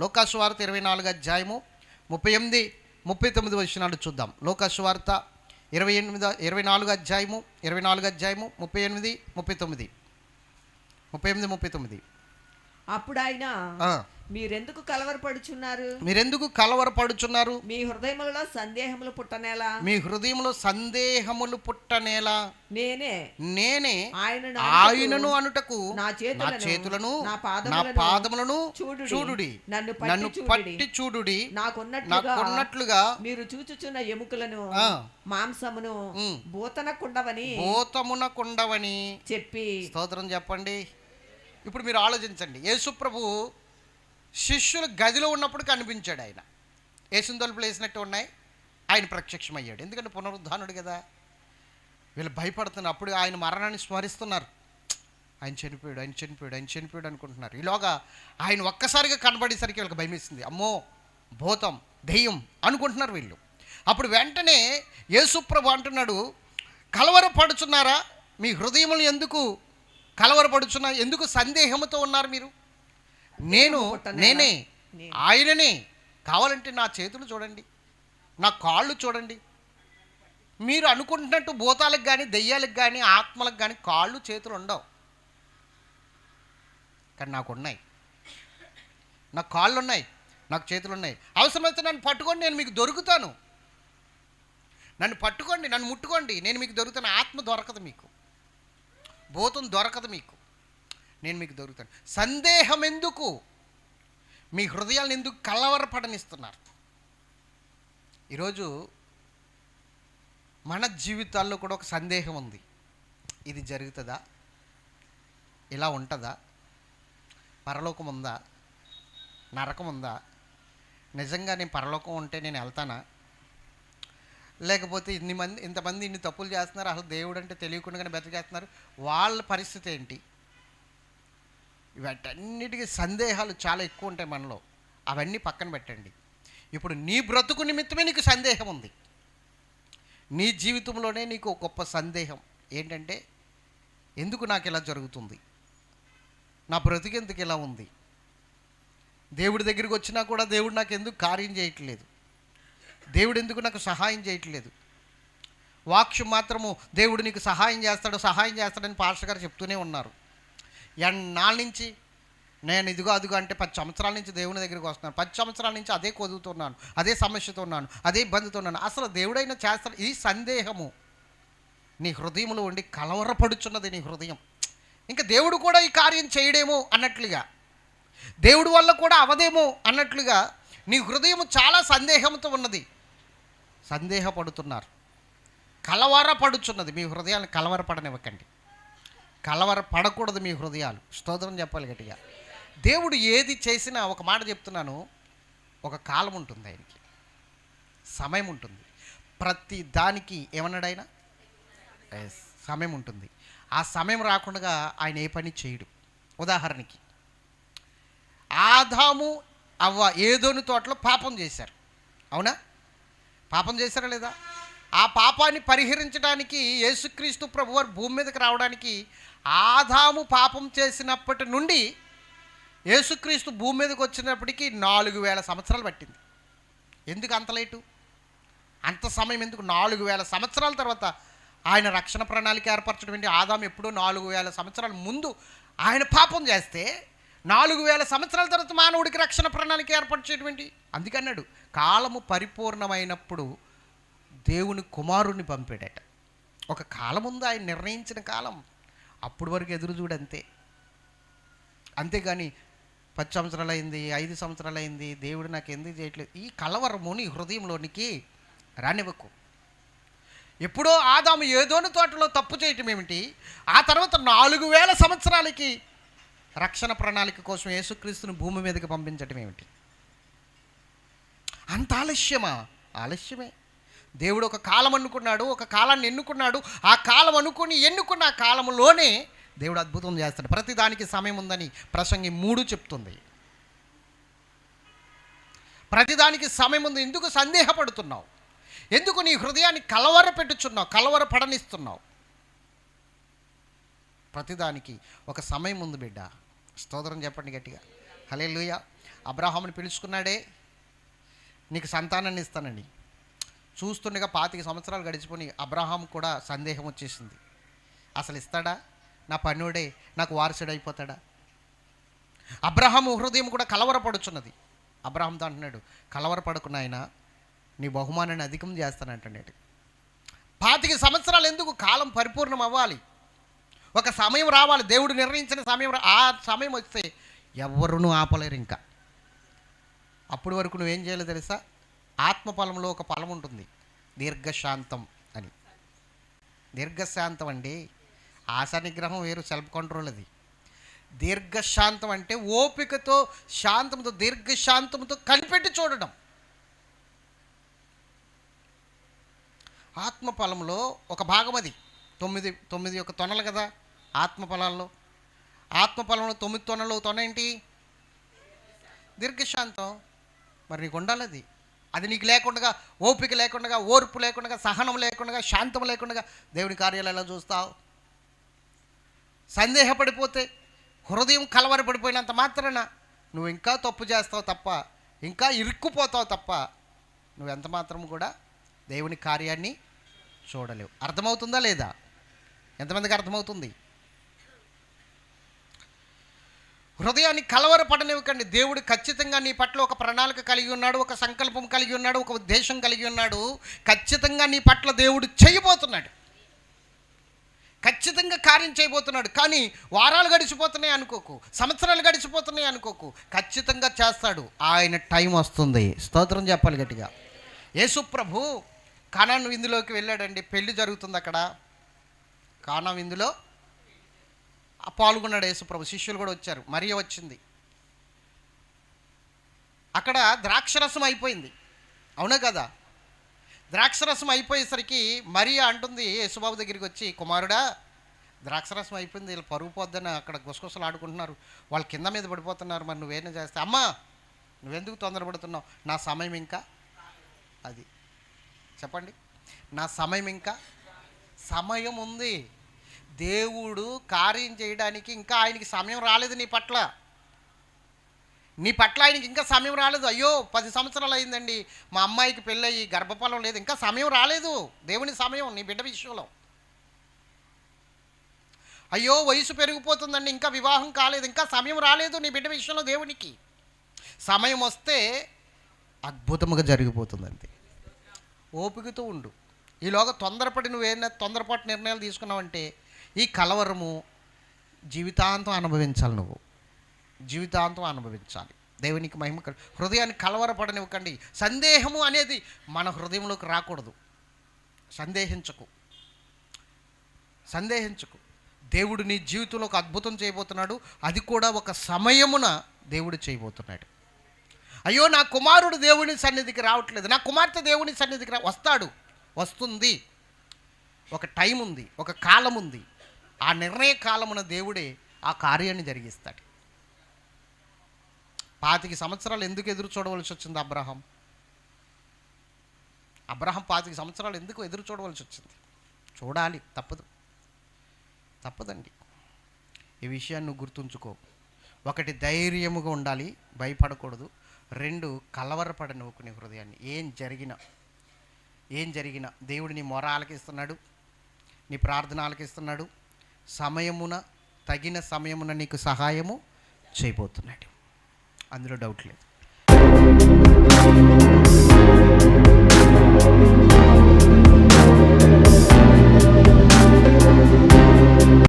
లోకాసు వార్త ఇరవై నాలుగు అధ్యాయము ముప్పై ఎనిమిది ముప్పై తొమ్మిది వచ్చినాడు చూద్దాం. లోకాసు వార్త ఇరవై ఎనిమిది ఇరవై నాలుగు అధ్యాయము ఇరవై నాలుగు అధ్యాయము ముప్పై ఎనిమిది ముప్పై తొమ్మిది. ముప్పై ఎనిమిది ముప్పై తొమ్మిది. అప్పుడు ఆయన మీరెందుకు కలవరపడుచున్నారు మీరెందుకు కలవరపడుచున్నారు మీ హృదయములలో సందేహములు పుట్టనేలా మీ హృదయంలో సందేహములు పుట్టనేలా నేనే నేనే ఆయనను ఆయనను అనుటకు నా చేతులను, నా పాదములను చూడుడి. నన్ను పట్టి నన్ను చూడుడి. పట్టి చూడుడి నాకున్నట్లుగా మీరు చూచుచున్న ఎముకలను. మాంసమును ఉమ్. భూతనకుండవని భూతమున కొండవని చెప్పి స్తోత్రం చెప్పండి ఇప్పుడు మీరు ఆలోచించండి యేసుప్రభు శిష్యులు గదిలో ఉన్నప్పుడు కనిపించాడు ఆయన. యేసుని వేసినట్టు ఉన్నాయి. ఆయన ప్రత్యక్షమయ్యాడు. ఎందుకంటే పునరుద్ధానుడు కదా. వీళ్ళు భయపడుతున్నారు. అప్పుడు ఆయన మరణాన్ని స్మరిస్తున్నారు. ఆయన చనిపోయాడు ఆయన చనిపోయాడు ఆయన చనిపోయాడు అనుకుంటున్నారు. ఈలోగా ఆయన ఒక్కసారిగా కనబడేసరికి వీళ్ళకి భయమేసింది. అమ్మో భూతం దెయ్యం అనుకుంటున్నారు వీళ్ళు. అప్పుడు వెంటనే యేసుప్రభు అంటున్నాడు కలవరపడుచున్నారా? మీ హృదయములు ఎందుకు కలవరపడుచున్నా? ఎందుకు సందేహంతో ఉన్నారు మీరు? నేను నేను. ఆయననే. కావాలంటే నా చేతులు చూడండి నా కాళ్ళు చూడండి. మీరు అనుకుంటున్నట్టు భూతాలకు కానీ దెయ్యాలకు కానీ ఆత్మలకు కానీ కాళ్ళు చేతులు ఉండవు. కానీ నాకు ఉన్నాయి. నాకు కాళ్ళు ఉన్నాయి నాకు చేతులు ఉన్నాయి. అవసరమైతే నన్ను పట్టుకోండి నేను మీకు దొరుకుతాను. నన్ను పట్టుకోండి నన్ను ముట్టుకోండి నేను మీకు దొరుకుతాను. ఆత్మ దొరకదు మీకు. భూతం దొరకదు మీకు. నేను మీకు దొరుకుతాను. సందేహం ఎందుకు మీ హృదయాలను ఎందుకు కలవరపడనిస్తున్నారు? ఈరోజు మన జీవితాల్లో కూడా ఒక సందేహం ఉంది. ఇది జరుగుతుందా? ఇలా ఉంటుందా? పరలోకం ఉందా? నరకం ఉందా? నిజంగా నేను పరలోకం ఉంటే నేను వెళ్తానా? లేకపోతే ఇన్ని మంది ఇంతమంది ఇన్ని తప్పులు చేస్తున్నారు అసలు దేవుడు అంటే తెలియకుండానే బ్రతికేస్తున్నారు వాళ్ళ పరిస్థితి ఏంటి? వీటన్నిటికీ సందేహాలు చాలా ఎక్కువ ఉంటాయి మనలో. అవన్నీ పక్కన పెట్టండి. ఇప్పుడు నీ బ్రతుకు నిమిత్తమే నీకు సందేహం ఉంది. నీ జీవితంలోనే నీకు గొప్ప సందేహం. ఏంటంటే ఎందుకు నాకు ఇలా జరుగుతుంది? నా బ్రతుకు ఎందుకు ఇలా ఉంది? దేవుడి దగ్గరికి వచ్చినా కూడా దేవుడు నాకు ఎందుకు కార్యం చేయట్లేదు? దేవుడు ఎందుకు నాకు సహాయం చేయట్లేదు? వాక్షు మాత్రము దేవుడు నీకు సహాయం చేస్తాడు సహాయం చేస్తాడని పాస్టర్ గారు చెప్తూనే ఉన్నారు. ఎన్నాళ్ళ నుంచి? నేను ఇదిగో అదిగో అంటే పది సంవత్సరాల నుంచి దేవుని దగ్గరికి వస్తున్నాను. పది సంవత్సరాల నుంచి అదే కొదుగుతున్నాను అదే సమస్యతో ఉన్నాను అదే ఇబ్బందితో ఉన్నాను. అసలు దేవుడైన చేస్తాడు ఈ సందేహము. నీ హృదయంలో ఉండి కలవరపడుచున్నది నీ హృదయం. ఇంకా దేవుడు కూడా ఈ కార్యం చేయడేమో అన్నట్లుగా దేవుడి వల్ల కూడా అవదేమో అన్నట్లుగా నీ హృదయం చాలా సందేహంతో ఉన్నది. సందేహపడుతున్నారు. కలవరపడుచున్నది. మీ హృదయాన్ని కలవరపడనివ్వకండి. కలవర పడకూడదు మీ హృదయాలు. స్తోత్రం చెప్పాలి గట్టిగా. దేవుడు ఏది చేసినా ఒక మాట చెప్తున్నాను ఒక కాలం ఉంటుంది ఆయనకి. సమయం ఉంటుంది. ప్రతి దానికి ఏమన్నాడు ఆయన Yes, సమయం ఉంటుంది. ఆ సమయం రాకుండా ఆయన ఏ పని చేయడు. ఉదాహరణకి ఆదాము అవ్వ ఏదోని తోటలో పాపం చేశారు. అవునా? పాపం చేశారా లేదా? ఆ పాపాన్ని పరిహరించడానికి యేసుక్రీస్తు ప్రభువారు భూమి మీదకి రావడానికి ఆదాము పాపం చేసినప్పటి నుండి యేసుక్రీస్తు భూమి మీదకి వచ్చినప్పటికీ నాలుగు వేల సంవత్సరాలు పట్టింది. ఎందుకు అంత లేటు? అంత సమయం ఎందుకు? నాలుగు వేల సంవత్సరాల తర్వాత ఆయన రక్షణ ప్రణాళిక ఏర్పరచడం ఏంటి? ఆదాం ఎప్పుడో నాలుగు వేల సంవత్సరాల ముందు ఆయన పాపం చేస్తే నాలుగు వేల సంవత్సరాల తర్వాత మానవుడికి రక్షణ ప్రణాళిక ఏర్పరచేటువంటి అందుకన్నాడు. కాలము పరిపూర్ణమైనప్పుడు దేవుని కుమారుణ్ణి పంపాడట. ఒక కాలం ఉంది ఆయన నిర్ణయించిన కాలం. అప్పుడు వరకు ఎదురు చూడంతే అంతేగాని పది సంవత్సరాలు అయింది ఐదు సంవత్సరాలు అయింది దేవుడు నాకు ఎందుకు చేయట్లేదు? ఈ కలవరము నీ హృదయంలోనికి రానివ్వకు. ఎప్పుడో ఆదాము ఏదోని తోటలో తప్పు చేయటం ఏమిటి? ఆ తర్వాత నాలుగు వేల సంవత్సరాలకి రక్షణ ప్రణాళిక కోసం యేసుక్రీస్తుని భూమి మీదకి పంపించటం ఏమిటి? అంత ఆలస్యమా? ఆలస్యమే. దేవుడు ఒక కాలం అనుకున్నాడు ఒక కాలాన్ని ఎన్నుకున్నాడు. ఆ కాలం అనుకుని ఎన్నుకున్న ఆ కాలంలోనే దేవుడు అద్భుతం చేస్తాడు. ప్రతి దానికి సమయం ఉందని ప్రసంగి మూడు చెప్తుంది. ప్రతిదానికి సమయం ఉంది. ఎందుకు సందేహపడుతున్నావు? ఎందుకు నీ హృదయాన్ని కలవర పెట్టుచున్నావు కలవర పడనిస్తున్నావు ప్రతిదానికి ఒక సమయం ఉంది బిడ్డ. స్తోత్రం చెప్పండి గట్టిగా. హలే అబ్రాహాముని పిలుచుకున్నాడే. నీకు సంతానాన్ని ఇస్తానని. చూస్తుండగా పాతిక సంవత్సరాలు గడిచిపోయి అబ్రహాం కూడా సందేహం వచ్చేసింది. అసలు ఇస్తాడా? నా పన్నుడే నాకు వారసుడు అయిపోతాడా? అబ్రహాము హృదయం కూడా కలవరపడుచున్నది. అబ్రహాంతో అంటున్నాడు కలవరపడుకున్న ఆయన నీ బహుమానాన్ని అధికం చేస్తానంటున్నాడు పాతిక సంవత్సరాలు ఎందుకు? కాలం పరిపూర్ణం అవ్వాలి. ఒక సమయం రావాలి. దేవుడు నిర్ణయించిన సమయం ఆ సమయం వస్తే ఎవరునూ ఆపలేరు ఇంకా. అప్పటి వరకు నువ్వేం చేయాలో తెలుసా? ఆత్మఫలంలో ఒక ఫలం ఉంటుంది. దీర్ఘశాంతం అని. దీర్ఘశాంతం అండి ఆశా నిగ్రహం వేరు సెల్ఫ్ కంట్రోల్ అది. దీర్ఘశాంతం అంటే ఓపికతో శాంతంతో దీర్ఘశాంతంతో కనిపెట్టి చూడడం. ఆత్మఫలంలో ఒక భాగం అది. తొమ్మిది తొమ్మిది ఒక తొనలు కదా ఆత్మఫలాల్లో ఆత్మఫలంలో తొమ్మిది తొనలు తొన ఏంటి? దీర్ఘశాంతం. మరి నీకు ఉండాలి అది అది నీకు లేకుండా ఓపిక లేకుండా ఓర్పు లేకుండా సహనం లేకుండా శాంతం లేకుండా దేవుని కార్యాలు ఎలా చూస్తావు? సందేహపడిపోతే హృదయం కలవరపడిపోయినంత మాత్రాన నువ్వు ఇంకా తప్పు చేస్తావు తప్ప ఇంకా ఇరుక్కుపోతావు తప్ప నువ్వు ఎంత మాత్రం కూడా దేవుని కార్యాన్ని చూడలేవు. అర్థమవుతుందా లేదా? ఎంతమందికి అర్థమవుతుంది? హృదయాన్ని కలవరపడనివ్వకండి. దేవుడు ఖచ్చితంగా నీ పట్ల ఒక ప్రణాళిక కలిగి ఉన్నాడు ఒక సంకల్పం కలిగి ఉన్నాడు ఒక ఉద్దేశం కలిగి ఉన్నాడు. ఖచ్చితంగా నీ పట్ల దేవుడు చేయబోతున్నాడు. ఖచ్చితంగా కార్యం చేయబోతున్నాడు. కానీ వారాలు గడిచిపోతున్నాయి అనుకోకు సంవత్సరాలు గడిచిపోతున్నాయి అనుకోకు. ఖచ్చితంగా చేస్తాడు. ఆయన టైం వస్తుంది. స్తోత్రం చెప్పాలి గట్టిగా. యేసుప్రభు కానాను విందులోకి వెళ్ళాడండి. పెళ్ళి జరుగుతుంది అక్కడ. కానా విందులో పాల్గొన్నాడు యేసుప్రభు. శిష్యులు కూడా వచ్చారు. మరియ వచ్చింది. అక్కడ ద్రాక్షరసం అయిపోయింది. అవునా కదా? ద్రాక్షరసం అయిపోయేసరికి మరియా అంటుంది యేసుబాబు దగ్గరికి వచ్చి కుమారుడా ద్రాక్షరసం అయిపోయింది. వీళ్ళు పరుగు పోద్దని అక్కడ గుసగుసలు ఆడుకుంటున్నారు. వాళ్ళు కింద మీద పడిపోతున్నారు. మరి నువ్వేనా చేస్తే అమ్మా నువ్వెందుకు తొందరపడుతున్నావు? నా సమయం ఇంకా అది చెప్పండి. నా సమయం ఇంకా? సమయం ఉంది. దేవుడు కార్యం చేయడానికి ఇంకా ఆయనకి సమయం రాలేదు నీ పట్ల. నీ పట్ల ఆయనకి ఇంకా సమయం రాలేదు. అయ్యో పది సంవత్సరాలు అయిందండి. మా అమ్మాయికి పెళ్ళయి గర్భఫలం లేదు. ఇంకా సమయం రాలేదు. దేవుని సమయం నీ బిడ్డ విషయంలో. అయ్యో వయసు పెరిగిపోతుందండి. ఇంకా వివాహం కాలేదు. ఇంకా సమయం రాలేదు నీ బిడ్డ విషయంలో దేవునికి. సమయం వస్తే అద్భుతముగా జరిగిపోతుందండి. ఓపికతో ఉండు. ఈలోగా తొందరపడి నువ్వేనా తొందరపాటు నిర్ణయాలు తీసుకున్నావంటే ఈ కలవరము జీవితాంతం అనుభవించాలి నువ్వు. జీవితాంతం అనుభవించాలి. దేవునికి మహిమ హృదయాన్ని కలవరపడనివ్వకండి. సందేహము అనేది మన హృదయంలోకి రాకూడదు. సందేహించకు. సందేహించకు. దేవుడు నీ జీవితంలో ఒక అద్భుతం చేయబోతున్నాడు. అది కూడా ఒక సమయమున దేవుడు చేయబోతున్నాడు. అయ్యో నా కుమారుడు దేవుని సన్నిధికి రావట్లేదు. నా కుమార్తె దేవుని సన్నిధికి రా వస్తాడు. వస్తుంది. ఒక టైం ఉంది ఒక కాలం ఉంది ఆ నిర్ణయ కాలమున దేవుడే ఆ కార్యాన్ని జరిగిస్తాడు. పాతిక సంవత్సరాలు ఎందుకు ఎదురు చూడవలసి వచ్చింది అబ్రహం? అబ్రహం పాతిక సంవత్సరాలు ఎందుకు ఎదురు చూడవలసి వచ్చింది? చూడాలి తప్పదు. తప్పదండి. ఈ విషయాన్ని గుర్తుంచుకో. ఒకటి ధైర్యముగా ఉండాలి భయపడకూడదు. రెండు కలవరపడనివ్వకు నీ హృదయాన్ని. ఏం జరిగినా ఏం జరిగినా దేవుడు నీ మొర ఆలకిస్తున్నాడు నీ ప్రార్థన ఆలకిస్తున్నాడు సమయమున తగిన సమయమున నీకు సహాయము చేయబోతున్నాడు. అందులో డౌట్ లేదు.